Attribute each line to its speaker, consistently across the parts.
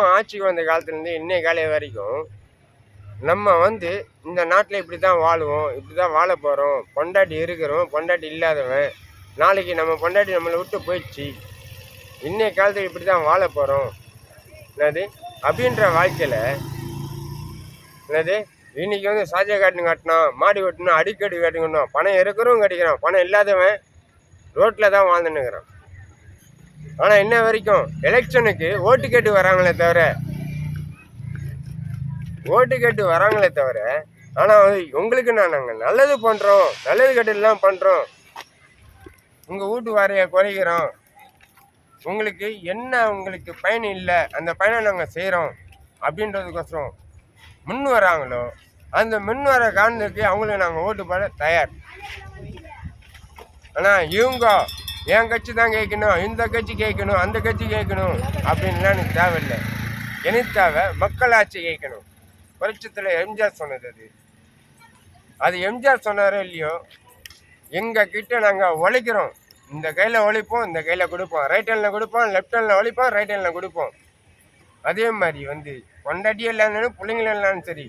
Speaker 1: நம்ம ஆட்சிக்கு வந்த காலத்துலேருந்து இன்னைய காலம் வரைக்கும் நம்ம வந்து இந்த நாட்டில் இப்படி தான் வாழுவோம் இப்படி தான் வாழ போகிறோம் பொண்டாட்டி இருக்கிறோம் பொண்டாட்டி இல்லாதவன். நாளைக்கு நம்ம பொண்டாட்டி நம்மளை விட்டு போயிடுச்சு. இன்னைய காலத்தில் இப்படி தான் வாழ போகிறோம் என்னது? அப்படின்ற வாழ்க்கையில் என்னது? இன்னைக்கு வந்து சாஜா காட்டுன்னு காட்டணும் மாடி வெட்டணும் அடிக்கடி கட்டணும் பணம் இருக்கிறவங்க கட்டிக்கிறான் பணம் இல்லாதவன் ரோட்டில் தான் வாழ்ந்துன்னுக்கிறான். ஆனால் என்ன வரைக்கும் எலெக்ஷனுக்கு ஓட்டு கேட்டு வராங்களே தவிர ஓட்டு கேட்டு வராங்களே தவிர ஆனால் உங்களுக்கு நான் நாங்கள் நல்லது பண்ணுறோம் நல்லது கெட்டதுலாம் பண்ணுறோம் உங்கள் வீட்டு வாரியை குறைக்கிறோம். உங்களுக்கு என்ன உங்களுக்கு பயன் இல்லை அந்த பயனை நாங்கள் செய்கிறோம் அப்படின்றதுக்கோசரம் முன் வராங்களோ அந்த முன் வர காரணத்துக்கு அவங்களுக்கு நாங்கள் ஓட்டு போட தயார். ஆனால் இவங்க என் கட்சி தான் கேட்கணும் இந்த கட்சி கேட்கணும் அந்த கட்சி கேட்கணும் அப்படின்லாம் எனக்கு தேவையில்லை. எனக்கு தேவை மக்களாட்சி கேட்கணும். புரட்சத்தில் எம்ஜிஆர் சொன்னது அது. அது எம்ஜிஆர் சொன்னாரோ இல்லையோ எங்கள் கிட்ட நாங்கள் உழைக்கிறோம் இந்த கையில் உழைப்போம் இந்த கையில் கொடுப்போம். ரைட் ஹேண்டில் கொடுப்போம் லெஃப்ட் ஹேண்டில் ஒழிப்போம் ரைட் ஹேண்டில் கொடுப்போம். அதே மாதிரி வந்து பொண்டாட்டியே இல்லைனாலும் பிள்ளைங்களும் இல்லைனாலும் சரி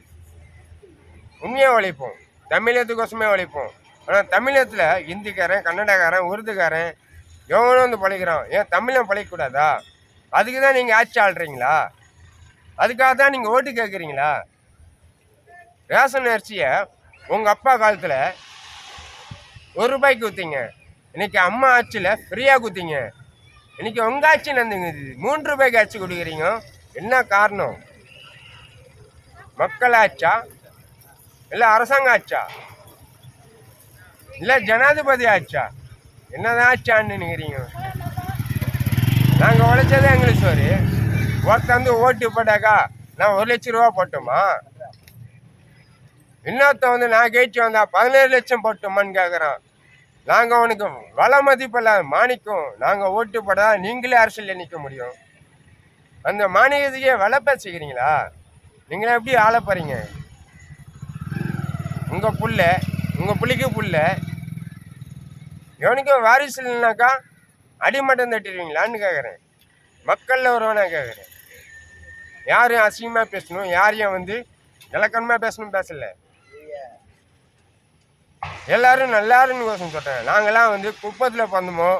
Speaker 1: உண்மையாக உழைப்போம் தமிழகத்துக்கோசமே உழைப்போம் ஆனால் தமிழகத்தில் ஹிந்திக்காரன் கன்னடக்காரன் உருதுக்காரன் எவனும் வந்து பழகிறான் ஏன் தமிழன் பழகக்கூடாதா அதுக்கு தான் நீங்கள் ஆட்சி ஆள்றீங்களா? அதுக்காக தான் நீங்கள் ஓட்டு கேட்குறீங்களா? ரேஷன் அரிசியை உங்கள் அப்பா காலத்தில் ஒரு ரூபாய்க்கு ஊற்றிங்க இன்னைக்கு அம்மா ஆட்சியில் ஃப்ரீயாக குத்திங்க. இன்னைக்கு உங்கள் ஆட்சி நடந்துங்குது மூன்று ரூபாய்க்கு ஆட்சி கொடுக்குறீங்க. என்ன காரணம்? மக்கள் ஆச்சா? இல்லை அரசாங்க ஆச்சா? இல்லை ஜனாதிபதி ஆச்சா? என்னதான் ஆச்சான்னு நினைக்கிறீங்க நாங்கள் உழைச்சதே எங்களுக்கு சோறு. ஒருத்தன் வந்து ஓட்டு போட்டாக்கா நான் ஒரு லட்ச ரூபா போட்டோமா? இன்னொருத்தன் வந்து நான் கேட்டு வந்தா பதினேழு லட்சம் போட்டோமான்னு கேட்குறான் நாங்கள் அவனுக்கு வள மதிப்பில்ல மாணிக்கம். நாங்கள் ஓட்டு போட்டா நீங்களே அரசியலில் நிற்க முடியும். அந்த மானியத்துக்கே விலை பேசிக்கிறீங்களா? நீங்களே எப்படி ஆள போறீங்க? உங்கள் புள்ள உங்கள் புள்ளிக்கு புள்ள எவனுக்கும் வாரிசு இல்லைனாக்கா அடிமட்டம் தட்டிடுவீங்களான்னு கேட்குறேன் மக்களில் ஒருவனாக கேட்குறேன் யாரையும் அசிங்கமாக பேசணும்? யாரையும் வந்து இலக்கணமாக பேசணும் பேசல. எல்லாரும் நல்லாருன்னு கோசம் சொல்கிறேன் நாங்களாம் வந்து குப்பத்தில் பிறந்தோமோ?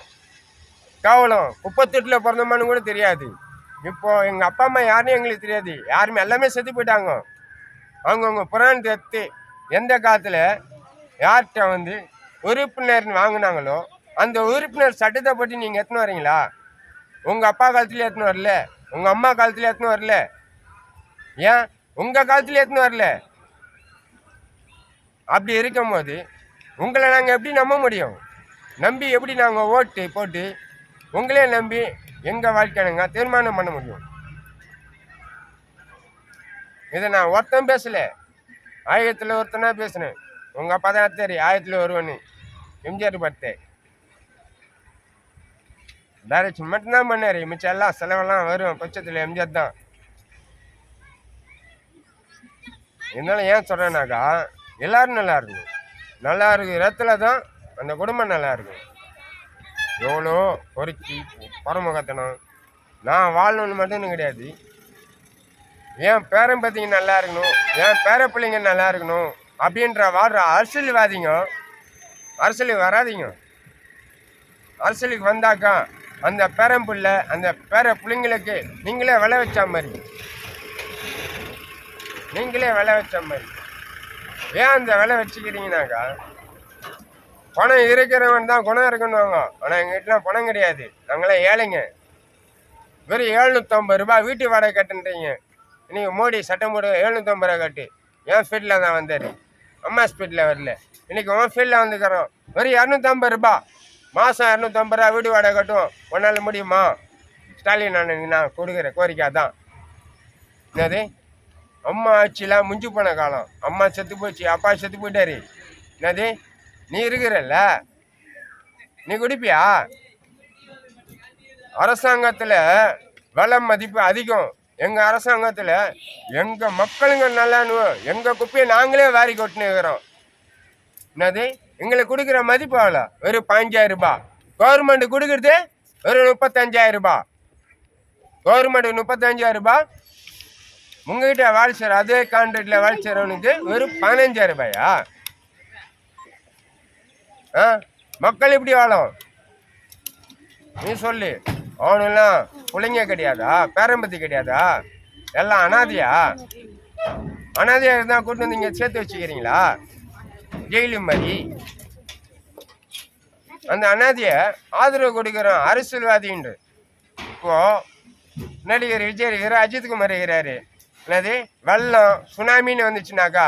Speaker 1: கேவலம். குப்பத்தொட்டில் பிறந்தோமான்னு கூட தெரியாது. இப்போ எங்கள் அப்பா அம்மா யாருன்னு எங்களுக்கு தெரியாது. யாருமே எல்லாமே செத்து போயிட்டாங்க. அவங்கவுங்க புறான் தத்து எந்த காலத்தில் யார்கிட்ட வந்து உறுப்பினர் வாங்கினாங்களோ அந்த உறுப்பினர் சட்டத்தை பற்றி நீங்கள் எத்தனை வரீங்களா? உங்கள் அப்பா காலத்தில் எத்தனை வரல. உங்கள் அம்மா காலத்தில் எத்தனை வரல. ஏன்? உங்கள் காலத்தில் எத்தனை வரல. அப்படி இருக்கும்போது உங்களை நாங்கள் எப்படி நம்ப முடியும்? நம்பி எப்படி நாங்கள் ஓட்டு போட்டு உங்களே நம்பி எங்கள் வாழ்க்கைனுங்க தீர்மானம் பண்ண முடியும்? இதை நான் ஒருத்தன் பேசலை. ஆயிரத்தில் ஒருத்தனாக பேசினேன். உங்கள் அப்பா தான் தெரியும். ஆயிரத்தில் ஒருவனு எம்ஜிஆர் பர்த்டே. டைரக்ஷன் மட்டும்தான் பண்ணார். மிச்சம் எல்லாம் செலவெல்லாம் வரும். பட்சத்தில் எம்ஜிஆர் தான். இருந்தாலும் ஏன் சொல்கிறேன்னாக்கா எல்லோரும் நல்லா இருக்கும் நல்லா இருக்கிற இடத்துல தான் அந்த குடும்பம் நல்லா இருக்கும். எவ்வளோ பொறுக்கி பரமுகத்தனம். நான் வாழணும்னு மட்டும் கிடையாது. என் பேரன் பத்திங்க நல்லா இருக்கணும். என் பேர பிள்ளைங்க நல்லா இருக்கணும். அப்படின்ற வாடுற அரசியல்வாதிங்க அரசியலுக்கு வராதீங்க. அரசியலுக்கு வந்தாக்கா அந்த பேரன் பிள்ளை அந்த பேர பிள்ளைங்களுக்கு நீங்களே விளை வச்ச மாதிரி. நீங்களே விளை வச்ச மாதிரி. ஏன் அந்த விலை வச்சுக்கிறீங்கனாக்கா பணம் இருக்கிறவன் தான் குணம் இருக்கணுவாங்க ஆனால் எங்கள் பணம் கிடையாது. நாங்களாம் ஏழைங்க. வெறும் எழுநூற்றம்பது ரூபாய் வீட்டு வாடகை கட்டுன்றீங்க. இன்னைக்கு மோடி சட்டம் போட்டு எழுநூற்றம்பது ரூபா கட்டு. என் ஸ்பீட்டில் தான் வந்தார். அம்மா ஸ்பீட்டில் வரல. இன்றைக்கி உன் ஃபீல்டில் வந்துக்கிறோம். வெறும் இரநூத்தம்பது ரூபா. மாதம் இரநூத்தம்பது ரூபா வீடு வாடகை கட்டும். உன்னால் முடியுமா? ஸ்டாலின் நான் நான் கொடுக்குற கோரிக்கை தான் என்னது? அம்மா ஆட்சிலாம் முஞ்சு போன காலம். அம்மா செத்து போச்சு அப்பா செத்து போயிட்டாரு. என்னது? நீ இருக்கிறல்ல? நீ குடிப்பியா? அரசாங்கத்தில் விலை மதிப்பு அதிகம். எங்கள் அரசாங்கத்தில் எங்கள் மக்களுங்க நல்லான்னு எங்கள் குப்பையை நாங்களே வாரி கொட்டுன்னு இருக்கிறோம். என்னது? எங்களுக்கு கொடுக்குற மதிப்பு எவ்வளோ? வெறும் பதினஞ்சாயிரம் ரூபாய் கவர்மெண்ட் கொடுக்குறது வெறும் முப்பத்தஞ்சாயிரம் ரூபாய் கவர்மெண்ட் முப்பத்தஞ்சாயிரம் ரூபாய் உங்ககிட்ட வேலை செய்கிற அதே கான்ட்ராக்டில் வேலை செய்கிறவனுக்கு வெறும் பதினஞ்சாயிரம் ரூபாயா? ஆ? மக்கள் எப்படி வாழும்? நீ சொல்லு. அவனுலாம் பிள்ளைங்க கிடையாதா? பேரம்பத்தி கிடையாதா? எல்லாம் அனாதையா? அனாதியாக இருந்தால் கூட்டு வந்து இங்கே சேர்த்து வச்சுக்கிறீங்களா? ஜெயிலும் மாதிரி. அந்த அனாதையை ஆதரவு கொடுக்குறோம் அரசியல்வாதின்று இப்போ நடிகர் விஜய் இருக்கிறார் அஜித்குமார் இருக்கிறாரு. என்னது? வெள்ளம் சுனாமின்னு வந்துச்சுனாக்கா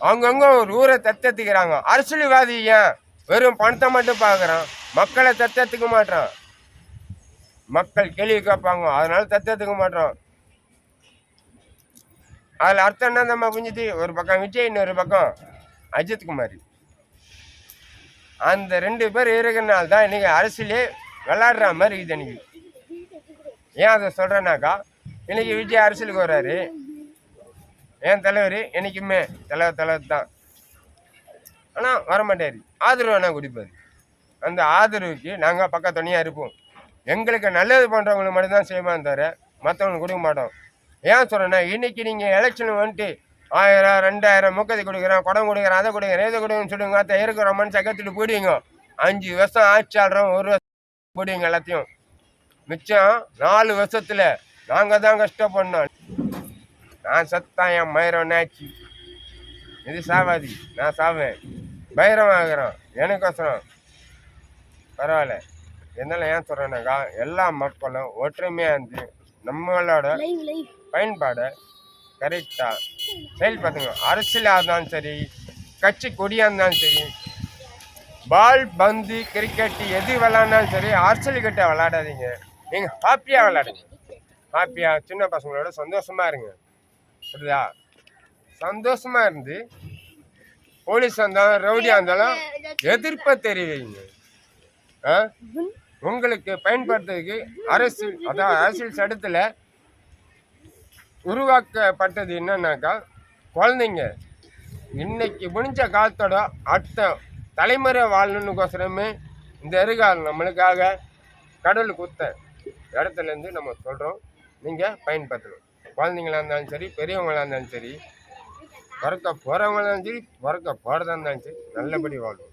Speaker 1: அவங்கவுங்க ஒரு ஊரை தத்தெத்துக்கிறாங்க அரசியல்வாதி ஏன்? வெறும் பணத்தை மட்டும் பார்க்குறான். மக்களை தத்தெத்துக்க மாட்டான் மக்கள் கேள்வி கேட்பாங்க. அதனால தத்தெத்துக்க மாட்டோம் அதில் அர்த்தம் என்ன நம்ம புரிஞ்சுது ஒரு பக்கம் விஜய் இன்னொரு பக்கம் அஜித்குமார். அந்த ரெண்டு பேர் இருக்கிறனால தான் இன்றைக்கி அரசியலே விளாடுற மாதிரி இருக்குது இன்றைக்கி ஏன் அதை சொல்கிறேன்னாக்கா இன்றைக்கி விஜய் அரசியலுக்கு வர்றாரு. என் தலைவர் என்றைக்குமே தலைவர் தலைவர் தான். ஆனால் வரமாட்டார். ஆதரவு வேணால் குடிப்பார். அந்த ஆதரவுக்கு நாங்கள் பக்கத்துணையாக இருப்போம். எங்களுக்கு நல்லது பண்ணுறவங்களுக்கு மட்டும்தான் செய்வான் தவிர மற்றவங்களுக்கு கொடுக்க மாட்டோம். ஏன் சொல்கிறேன்னா இன்றைக்கி நீங்கள் எலெக்ஷன் வந்துட்டு ஆயிரம் ரெண்டாயிரம் முக்கதி கொடுக்குறேன் குடம் கொடுக்குறேன் அதை கொடுக்குறேன் இதை கொடுக்குறேன்னு சொல்லுங்க அதை இருக்கிறோம்னு சக்கத்துட்டு போடுவீங்க அஞ்சு வருஷம் ஆட்சி ஆடுறோம் ஒரு வருஷம் போடுவீங்க எல்லாத்தையும். மிச்சம் நாலு வருஷத்தில் நாங்கள் தான் கஷ்டப்படணும். நான் சத்தான் என் மயிரம் நாச்சி இது சாவாதி நான் சாவேன். பைரம் ஆகிறோம் எனக்கோசரம் பரவாயில்ல. என்னால ஏன் சொல்கிறேன்னாக்கா எல்லா மக்களும் ஒற்றுமையாக இருந்து நம்மளோட பயன்பாடை கரெக்டாக செயல்படுத்துங்க அரசியலாக இருந்தாலும் சரி கட்சி கொடியாக இருந்தாலும் சரி பால் பந்து கிரிக்கெட் எது விளாட்னாலும் சரி அரசியல் கிட்ட விளாடாதீங்க நீங்கள் ஹாப்பியாக விளாடுங்க ஹாப்பியாக சின்ன பசங்களோட சந்தோஷமாக இருங்க. புரியுதா? சந்தோஷமாக இருந்து போலீஸ் இருந்தாலும் ரவுடியாக இருந்தாலும் எதிர்ப்பை தெரிவிங்க. உங்களுக்கு பயன்படுத்துறதுக்கு அரசு அதாவது அரசியல் சட்டத்தில் உருவாக்கப்பட்டது என்னன்னாக்கா குழந்தைங்க. இன்னைக்கு முடிஞ்ச காலத்தோட அடுத்த தலைமுறை வாழணுன்னுக்கோசரமே இந்த எதிர்காலம் நம்மளுக்காக கடவுள் கொடுத்த இடத்துலேருந்து நம்ம சொல்கிறோம் நீங்கள் பயன்படுத்தணும். குழந்தைங்களா இருந்தாலும் சரி பெரியவங்களாக இருந்தாலும் சரி பிறக்க போகிறவங்களாக இருந்தாலும் சரி பிறக்க போகிறதா இருந்தாலும் சரி நல்லபடி வாழும்.